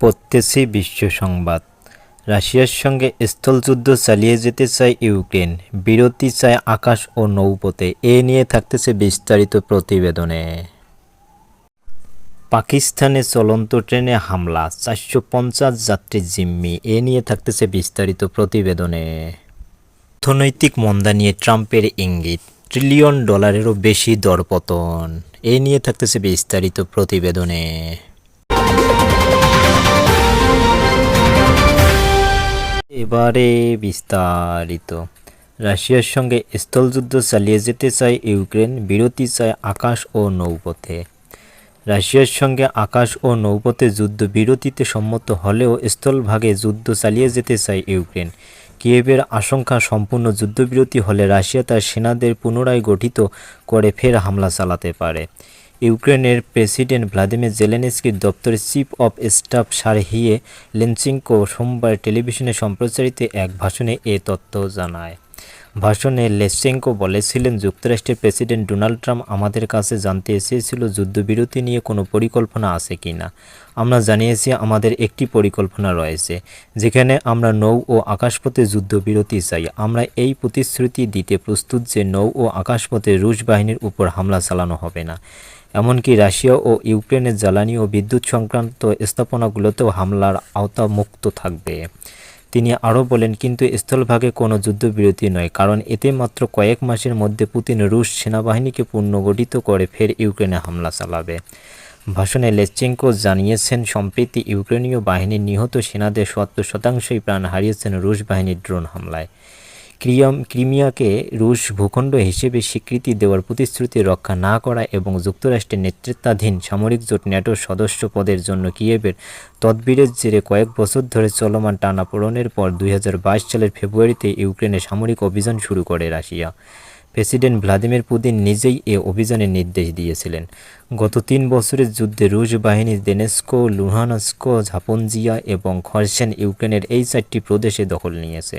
পড়তেছি বিশ্ব সংবাদ। রাশিয়ার সঙ্গে স্থলযুদ্ধ চালিয়ে যেতে চায় ইউক্রেন, বিরতি চায় আকাশ ও নৌপথে। এ নিয়ে থাকতেছে বিস্তারিত প্রতিবেদনে। পাকিস্তানে চলন্ত ট্রেনে হামলা, চারশো পঞ্চাশ যাত্রী জিম্মি। এ নিয়ে থাকতেছে বিস্তারিত প্রতিবেদনে। অর্থনৈতিক মন্দা নিয়ে ট্রাম্পের ইঙ্গিত, ট্রিলিয়ন ডলারেরও বেশি দরপতন। এ নিয়ে থাকতেছে বিস্তারিত প্রতিবেদনে। এবারে বিস্তারিত। রাশিয়ার সঙ্গে স্থলযুদ্ধ চালিয়ে যেতে চায় ইউক্রেন, বিরতি চায় আকাশ ও নৌপথে। রাশিয়ার সঙ্গে আকাশ ও নৌপথে যুদ্ধ বিরতিতে সম্মত হলেও স্থলভাগে যুদ্ধ চালিয়ে যেতে চায় ইউক্রেন। কিয়েভের আশঙ্কা সম্পূর্ণ যুদ্ধবিরতি হলে রাশিয়া তার সেনাদের পুনরায় গঠিত করে ফের হামলা চালাতে পারে। ইউক্রেনের প্রেসিডেন্ট ভ্লাদিমির জেলেনস্কির দপ্তরের chief of staff Serhiy Leshchenko সোমবার টেলিভিশনে সম্প্রচারিত এক ভাষণে এ তথ্য জানায়। ভাষণে লেসচেঙ্কো বলেছিলেন, যুক্তরাষ্ট্রের প্রেসিডেন্ট ডোনাল্ড ট্রাম্প আমাদের কাছে জানতে এসেছিল যুদ্ধবিরতি নিয়ে কোনো পরিকল্পনা আছে কি না। আমরা জানিয়েছি, আমাদের একটি পরিকল্পনা রয়েছে, যেখানে আমরা নৌ ও আকাশপথে যুদ্ধবিরতি চাই। আমরা এই প্রতিশ্রুতি দিতে প্রস্তুত যে নৌ ও আকাশপথে রুশ বাহিনীর উপর হামলা চালানো হবে না। এমনকি রাশিয়া ও ইউক্রেনের জ্বালানি ও বিদ্যুৎ সংক্রান্ত স্থাপনাগুলোতেও হামলার আওতামুক্ত থাকবে। তিনি আরও বলেন, কিন্তু স্থলভাগে কোনো যুদ্ধবিরতি নয়, কারণ এতে মাত্র কয়েক মাসের মধ্যে পুতিন রুশ সেনাবাহিনীকে পুনর্গঠিত করে ফের ইউক্রেনে হামলা চালাবে। ভাষণে লেচেঙ্কো জানিয়েছেন, সম্প্রতি ইউক্রেনীয় বাহিনীর নিহত সেনাদের সত্তর শতাংশই প্রাণ হারিয়েছেন রুশ বাহিনীর ড্রোন হামলায়। ক্রিয়াম, ক্রিমিয়াকে রুশ ভূখণ্ড হিসেবে স্বীকৃতি দেওয়ার প্রতিশ্রুতি রক্ষা না করা এবং যুক্তরাষ্ট্রের নেতৃত্বাধীন সামরিক জোট ন্যাটোর সদস্য পদের জন্য কিয়েভের তদবিরের জেরে কয়েক বছর ধরে চলমান টানাপোড়নের পর দুই হাজার বাইশ সালের ফেব্রুয়ারিতে ইউক্রেনে সামরিক অভিযান শুরু করে রাশিয়া। প্রেসিডেন্ট ভ্লাদিমির পুতিন নিজেই এ অভিযানের নির্দেশ দিয়েছিলেন। গত তিন বছরের যুদ্ধে রুশ বাহিনী দেনেস্কো, লুহানস্কো, ঝাপনজিয়া এবং খরসেন ইউক্রেনের এই চারটি প্রদেশে দখল নিয়েছে।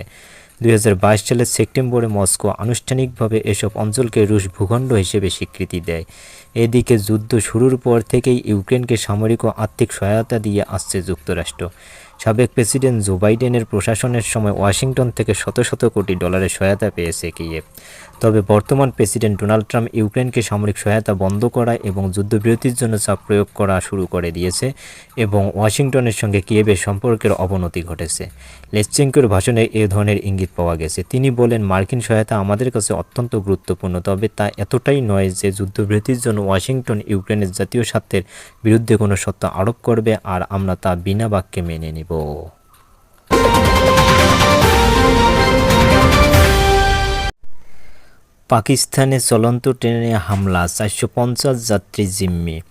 দুই হাজার বাইশ সালের সেপ্টেম্বরে মস্কো আনুষ্ঠানিকভাবে এসব অঞ্চলকে রুশ ভূখণ্ড হিসেবে স্বীকৃতি দেয়। এদিকে যুদ্ধ শুরুর পর থেকেই ইউক্রেনকে সামরিক ও আর্থিক সহায়তা দিয়ে আসছে যুক্তরাষ্ট্র। সাবেক প্রেসিডেন্ট জো বাইডেনের প্রশাসনের সময় ওয়াশিংটন থেকে শত শত কোটি ডলারের সহায়তা পেয়েছে কিয়েভ। তবে বর্তমান প্রেসিডেন্ট ডোনাল্ড ট্রাম্প ইউক্রেনকে সামরিক সহায়তা বন্ধ করা এবং যুদ্ধবিরতির জন্য চাপ প্রয়োগ করা শুরু করে দিয়েছে এবং ওয়াশিংটনের সঙ্গে কিয়েভের সম্পর্কের অবনতি ঘটেছে। লেসচেঙ্কোর ভাষণে এ ধরনের ইঙ্গিত পাওয়া গেছে। তিনি বলেন, মার্কিন সহায়তা আমাদের কাছে অত্যন্ত গুরুত্বপূর্ণ, তবে তা এতটাই নয় যে যুদ্ধবিরতির জন্য ওয়াশিংটন ইউক্রেনের জাতীয় স্বার্থের বিরুদ্ধে কোনো সত্য আরোপ করবে আর আমরা তা বিনা বাক্যে মেনে নিব। পাকিস্তানে চলন্ত ট্রেনে হামলা, চারশো পঞ্চাশ যাত্রী জিম্মি।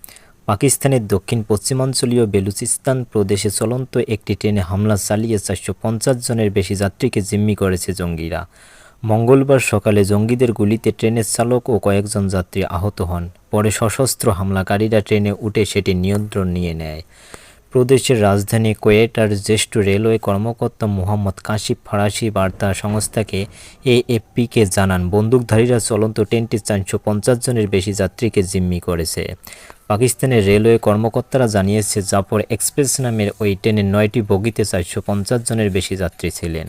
পাকিস্তানের দক্ষিণ পশ্চিমাঞ্চলীয় বেলুচিস্তান প্রদেশে চলন্ত একটি ট্রেনে হামলা চালিয়ে চারশো পঞ্চাশ জনের বেশি যাত্রীকে জিম্মি করেছে জঙ্গিরা। মঙ্গলবার সকালে জঙ্গিদের গুলিতে ট্রেনের চালক ও কয়েকজন যাত্রী আহত হন। পরে সশস্ত্র হামলাকারীরা ট্রেনে উঠে সেটি নিয়ন্ত্রণ নিয়ে নেয়। প্রদেশের রাজধানী কোয়েটার জ্যেষ্ঠ রেলওয়ে কর্মকর্তা মোহাম্মদ কাশিফ ফরাসি বার্তা সংস্থাকে এএফপিকে জানান, বন্দুকধারীরা চলন্ত ট্রেনটি চারশো পঞ্চাশ জনের বেশি যাত্রীকে জিম্মি করেছে। পাকিস্তানের রেলওয়ে কর্মকর্তারা জানিয়েছে, জাফর এক্সপ্রেস নামের ওই ট্রেনের নয়টি বগিতে চারশো পঞ্চাশ জনের বেশি যাত্রী ছিলেন।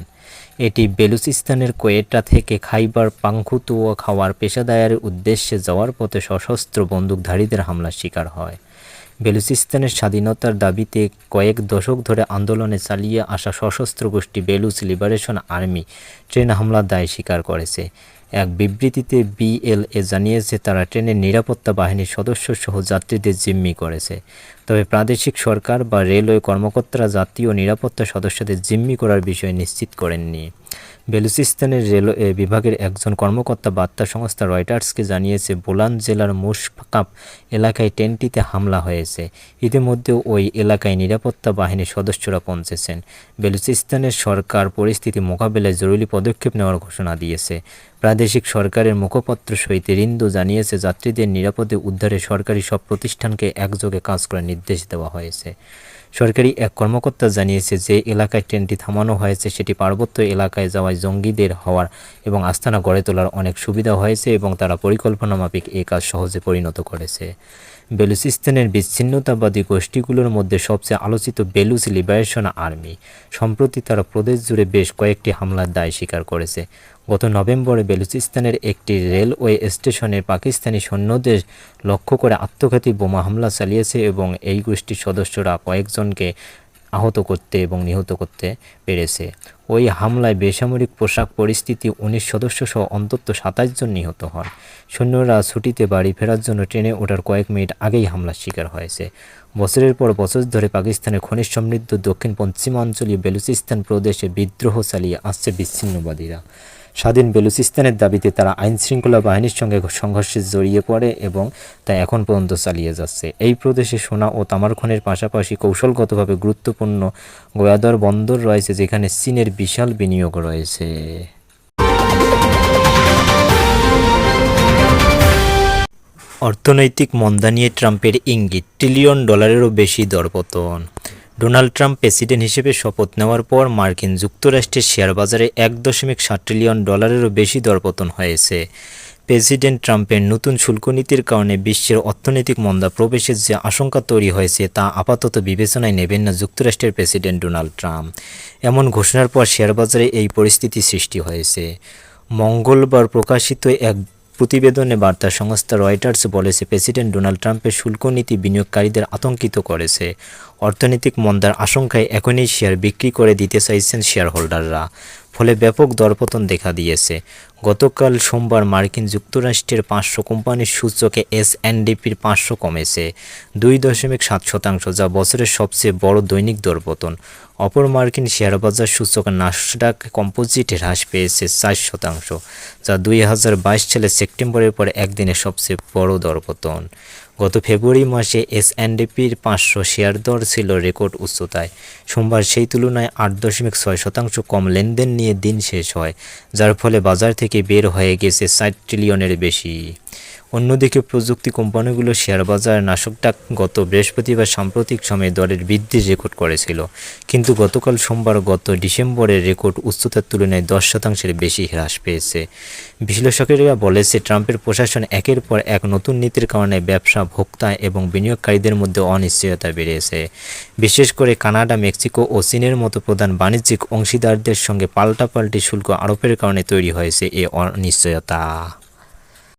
এটি বেলুচিস্তানের কোয়েটা থেকে খাইবার পাংখুতুয়া খাওয়ার পেশাদায়ারের উদ্দেশ্যে যাওয়ার পথে সশস্ত্র বন্দুকধারীদের হামলার শিকার হয়। বেলুচিস্তানের স্বাধীনতার দাবিতে কয়েক দশক ধরে আন্দোলনে চালিয়ে আসা সশস্ত্র গোষ্ঠী বেলুচ লিবারেশন আর্মি ট্রেন হামলার দায় স্বীকার করেছে। এক বিবৃতিতে বিএলএ জানিয়েছে, তারা ট্রেনের নিরাপত্তা বাহিনীর সদস্য সহ যাত্রীদের জিম্মি করেছে। তবে প্রাদেশিক সরকার বা রেলওয়ে কর্মকর্তারা জাতীয় নিরাপত্তা সদস্যদের জিম্মি করার বিষয়ে নিশ্চিত করেননি। বেলুচিস্তানের রেলওয়ে বিভাগের একজন কর্মকর্তা বার্তা সংস্থা রয়টার্সকে জানিয়েছে, বোলান জেলার মুশফাকাপ এলাকায় ট্রেনটিতে হামলা হয়েছে। ইতিমধ্যে ওই এলাকায় নিরাপত্তা বাহিনীর সদস্যরা পৌঁছেছেন। বেলুচিস্তানের সরকার পরিস্থিতি মোকাবেলায় জরুরি পদক্ষেপ নেওয়ার ঘোষণা দিয়েছে। প্রাদেশিক সরকারের মুখপত্র সহিত রিন্দু জানিয়েছে, যাত্রীদের নিরাপদে উদ্ধারে সরকারি সব প্রতিষ্ঠানকে একযোগে কাজ করার নির্দেশ দেওয়া হয়েছে। সরকারি এক কর্মকর্তা জানিয়েছে যে, এলাকায় ট্রেনটি থামানো হয়েছে, সেটি পার্বত্য এলাকায় যাওয়ায় জঙ্গিদের হওয়ার এবং আস্তানা গড়ে তোলার অনেক সুবিধা হয়েছে এবং তারা পরিকল্পনা মাফিক এই কাজ সহজে পরিণত করেছে। বেলুচিস্তানের বিচ্ছিন্নতাবাদী গোষ্ঠীগুলোর মধ্যে সবচেয়ে আলোচিত বেলুচ লিবারেশন আর্মি। সম্প্রতি তারা প্রদেশ জুড়ে বেশ কয়েকটি হামলার দায় স্বীকার করেছে। গত নভেম্বরে বেলুচিস্তানের একটি রেলওয়ে স্টেশনে পাকিস্তানি সৈন্যদের লক্ষ্য করে আত্মঘাতী বোমা হামলা চালিয়েছে এবং এই গোষ্ঠীর সদস্যরা কয়েকজনকে আহত করতে এবং নিহত করতে পেরেছে। ওই হামলায় বেসামরিক পোশাক পরিস্থিতি উনিশ সদস্য সহ অন্তত সাতাশ জন নিহত হন। সৈন্যরা ছুটিতে বাড়ি ফেরার জন্য ট্রেনে ওঠার কয়েক মিনিট আগেই হামলার শিকার হয়েছে। বছরের পর বছর ধরে পাকিস্তানের খনিজ সমৃদ্ধ দক্ষিণ পশ্চিমাঞ্চলীয় বেলুচিস্তান প্রদেশে বিদ্রোহ চালিয়ে আসছে বিচ্ছিন্নবাদীরা। স্বাধীন বেলুচিস্তানের দাবিতে তারা আইন শৃঙ্খলা বাহিনীর সঙ্গে সংঘর্ষে জড়িয়ে পড়ে এবং তা এখন পর্যন্ত চালিয়ে যাচ্ছে। এই প্রদেশে সোনা ও তামার খনির পাশাপাশি কৌশলগতভাবে গুরুত্বপূর্ণ গোয়াদর বন্দর রয়েছে, যেখানে চীনের বিশাল বিনিয়োগ রয়েছে। অর্থনৈতিক মন্দা নিয়ে ট্রাম্পের ইঙ্গিত, ট্রিলিয়ন ডলারেরও বেশি দরপতন। ডোনাল্ড ট্রাম্প প্রেসিডেন্ট হিসেবে শপথ নেওয়ার পর মার্কিন যুক্তরাষ্ট্রের শেয়ার বাজারে এক দশমিক সাত ট্রিলিয়ন ডলারেরও বেশি দরপতন হয়েছে। প্রেসিডেন্ট ট্রাম্পের নতুন শুল্ক নীতির কারণে বিশ্বের অর্থনৈতিক মন্দা প্রবেশের যে আশঙ্কা তৈরি হয়েছে তা আপাতত বিবেচনায় নেবেন না যুক্তরাষ্ট্রের প্রেসিডেন্ট ডোনাল্ড ট্রাম্প। এমন ঘোষণার পর শেয়ার বাজারে এই পরিস্থিতি সৃষ্টি হয়েছে। মঙ্গলবার প্রকাশিত এক প্রতিবেদনে বার্তা সংস্থা রয়টার্স বলেছে, প্রেসিডেন্ট ডোনাল্ড ট্রাম্পের শুল্ক নীতি বিনিয়োগকারীদের আতঙ্কিত করেছে। অর্থনৈতিক মন্দার আশঙ্কায় এখনই শেয়ার বিক্রি করে দিতে চাইছেন শেয়ার হোল্ডাররা ফলে ব্যাপক দরপতন দেখা দিয়েছে। গতকাল সোমবার মার্কিন যুক্তরাষ্ট্রের পাঁচশো কোম্পানির সূচকে এস এনডিপির পাঁচশো কমেছে। দুই দশমিক সাত শতাংশ, যা বছরের সবচেয়ে বড় দৈনিক দরপতন। অপর মার্কিন শেয়ারবাজার সূচক নাসডাক কম্পোজিট হ্রাস পেয়েছে চার শতাংশ, যা দুই হাজার বাইশ সালের সেপ্টেম্বরের পরে একদিনে সবচেয়ে বড় দরপতন। গত ফেব্রুয়ারি মাসে এস এনডিপির পাঁচশো শেয়ার দর ছিল রেকর্ড উচ্চতায়। সোমবার সেই তুলনায় আট দশমিক ছয় শতাংশ কম লেনদেন নিয়ে দিন শেষ হয়, যার ফলে বাজার থেকে বের হয়ে গেছে ষাট ট্রিলিয়নের বেশি। অন্যদিকে প্রযুক্তি কোম্পানিগুলো শেয়ার বাজার নাশকটাক গত বৃহস্পতিবার সাম্প্রতিক সময়ে দরের বৃদ্ধি রেকর্ড করেছিল। কিন্তু গতকাল সোমবার গত ডিসেম্বরের রেকর্ড উচ্চতার তুলনায় দশ শতাংশের বেশি হ্রাস পেয়েছে। বিশ্লেষকেরা বলেছে, ট্রাম্পের প্রশাসন একের পর এক নতুন নীতির কারণে ব্যবসা, ভোক্তা এবং বিনিয়োগকারীদের মধ্যে অনিশ্চয়তা বেড়েছে। বিশেষ করে কানাডা, মেক্সিকো ও চীনের মতো প্রধান বাণিজ্যিক অংশীদারদের সঙ্গে পাল্টাপাল্টি শুল্ক আরোপের কারণে তৈরি হয়েছে এ অনিশ্চয়তা।